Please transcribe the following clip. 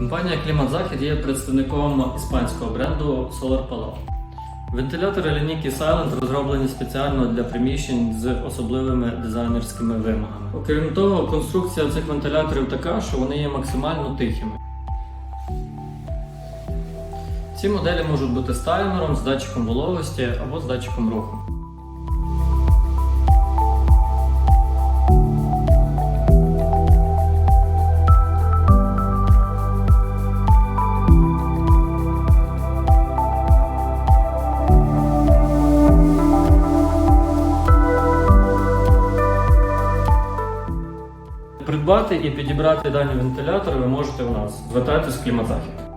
Компанія Кліматзахід є представником іспанського бренду Solar Palo. Вентилятори лінійки Silent розроблені спеціально для приміщень з особливими дизайнерськими вимогами. Окрім того, конструкція цих вентиляторів така, що вони є максимально тихими. Ці моделі можуть бути з таймером, з датчиком вологості або з датчиком руху. Придбати і підібрати дані вентилятори ви можете у нас. Звертайтесь в Кліматзахід.